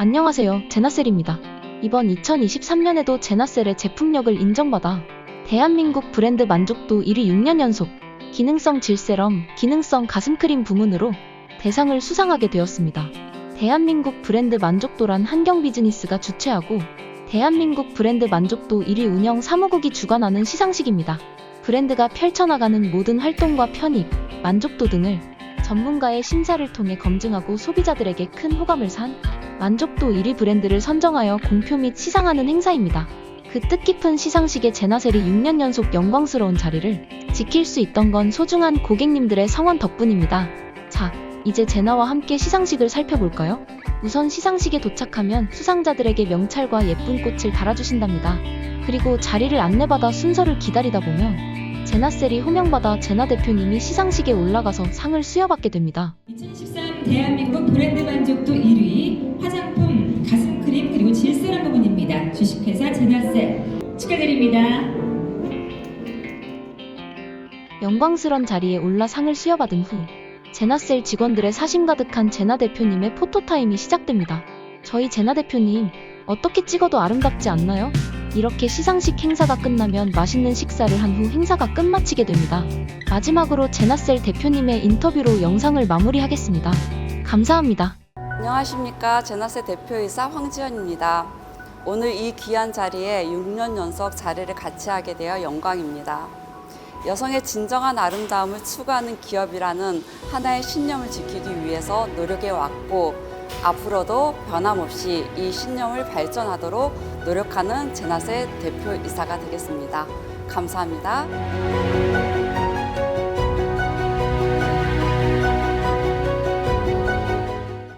안녕하세요. 제나셀입니다. 이번 2023년에도 제나셀의 제품력을 인정받아 대한민국 브랜드 만족도 1위 6년 연속 기능성 질세럼, 기능성 가슴크림 부문으로 대상을 수상하게 되었습니다. 대한민국 브랜드 만족도란 한경 비즈니스가 주최하고 대한민국 브랜드 만족도 1위 운영 사무국이 주관하는 시상식입니다. 브랜드가 펼쳐나가는 모든 활동과 편입, 만족도 등을 전문가의 심사를 통해 검증하고 소비자들에게 큰 호감을 산 만족도 1위 브랜드를 선정하여 공표 및 시상하는 행사입니다. 그 뜻깊은 시상식에 제나셀이 6년 연속 영광스러운 자리를 지킬 수 있던 건 소중한 고객님들의 성원 덕분입니다. 자, 이제 제나와 함께 시상식을 살펴볼까요? 우선 시상식에 도착하면 수상자들에게 명찰과 예쁜 꽃을 달아주신답니다. 그리고 자리를 안내받아 순서를 기다리다 보면 제나셀이 호명받아 제나 대표님이 시상식에 올라가서 상을 수여받게 됩니다. 2013 대한민국 브랜드 만족도 1위 주식회사 제나셀 축하드립니다. 영광스런 자리에 올라 상을 수여받은 후 제나셀 직원들의 사심 가득한 제나 대표님의 포토타임이 시작됩니다. 저희 제나 대표님 어떻게 찍어도 아름답지 않나요? 이렇게 시상식 행사가 끝나면 맛있는 식사를 한 후 행사가 끝마치게 됩니다. 마지막으로 제나셀 대표님의 인터뷰로 영상을 마무리하겠습니다. 감사합니다. 안녕하십니까 제나세 대표이사 황지연입니다. 오늘 이 귀한 자리에 6년 연속 자리를 같이 하게 되어 영광입니다. 여성의 진정한 아름다움을 추구하는 기업이라는 하나의 신념을 지키기 위해서 노력해 왔고 앞으로도 변함없이 이 신념을 발전하도록 노력하는 제나세 대표이사가 되겠습니다. 감사합니다.